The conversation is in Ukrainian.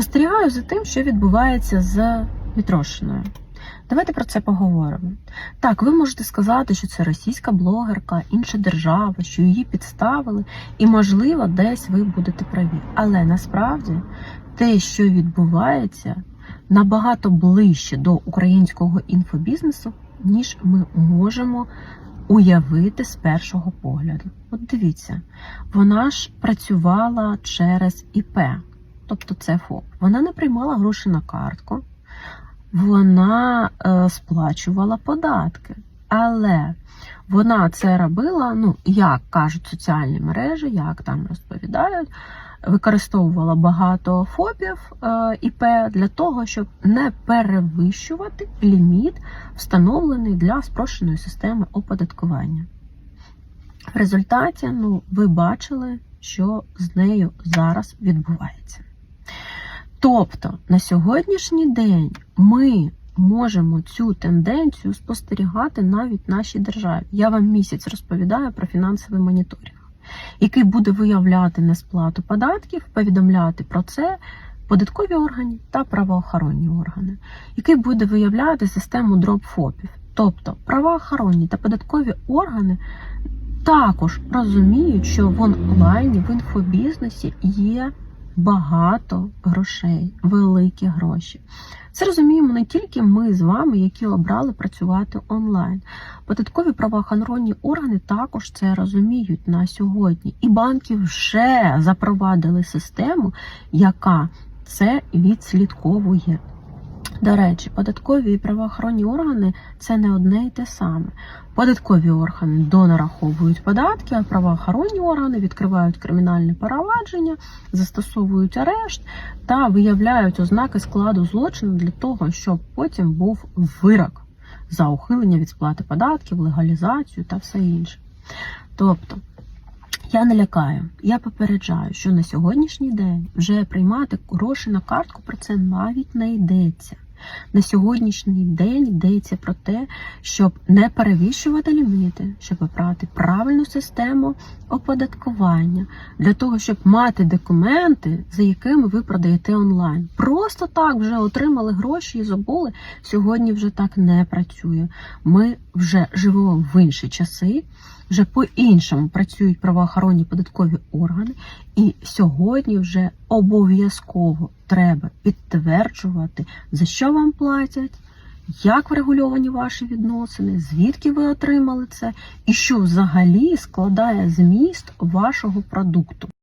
Спостерігаю за тим, що відбувається з Мітрошиною. Давайте про це поговоримо. Так, ви можете сказати, що це російська блогерка, інша держава, що її підставили, і, можливо, десь ви будете праві. Але насправді те, що відбувається, набагато ближче до українського інфобізнесу, ніж ми можемо уявити з першого погляду. От дивіться, вона ж працювала через ІП, тобто це ФОП. Вона не приймала гроші на картку, вона е, сплачувала податки. Але вона це робила, ну, як кажуть соціальні мережі, як там розповідають, використовувала багато ФОПів е, ІП для того, щоб не перевищувати ліміт, встановлений для спрощеної системи оподаткування. В результаті, ну, ви бачили, що з нею зараз відбувається. Тобто на сьогоднішній день ми можемо цю тенденцію спостерігати навіть в нашій державі. Я вам місяць розповідаю про фінансовий моніторинг, який буде виявляти несплату податків, повідомляти про це податкові органи та правоохоронні органи, який буде виявляти систему дроп-фопів. Тобто правоохоронні та податкові органи також розуміють, що в онлайні, в інфобізнесі є багато грошей, великі гроші. Це розуміємо не тільки ми з вами, які обрали працювати онлайн. Податкові правоохоронні органи також це розуміють на сьогодні. І банки вже запровадили систему, яка це відслідковує. До речі, податкові і правоохоронні органи це не одне і те саме. Податкові органи донараховують податки, а правоохоронні органи відкривають кримінальне провадження, застосовують арешт та виявляють ознаки складу злочину для того, щоб потім був вирок за ухилення від сплати податків, легалізацію та все інше. Тобто. Я не лякаю, я попереджаю, що на сьогоднішній день вже приймати гроші на картку про це навіть не йдеться. На сьогоднішній день йдеться про те, щоб не перевищувати ліміти, щоб обрати правильну систему оподаткування для того, щоб мати документи, за якими ви продаєте онлайн. Просто так вже отримали гроші і забули. Сьогодні вже так не працює. Ми вже живемо в інші часи. Вже по-іншому працюють правоохоронні податкові органи, і сьогодні вже обов'язково треба підтверджувати, за що вам платять, як врегульовані ваші відносини, звідки ви отримали це, і що взагалі складає зміст вашого продукту.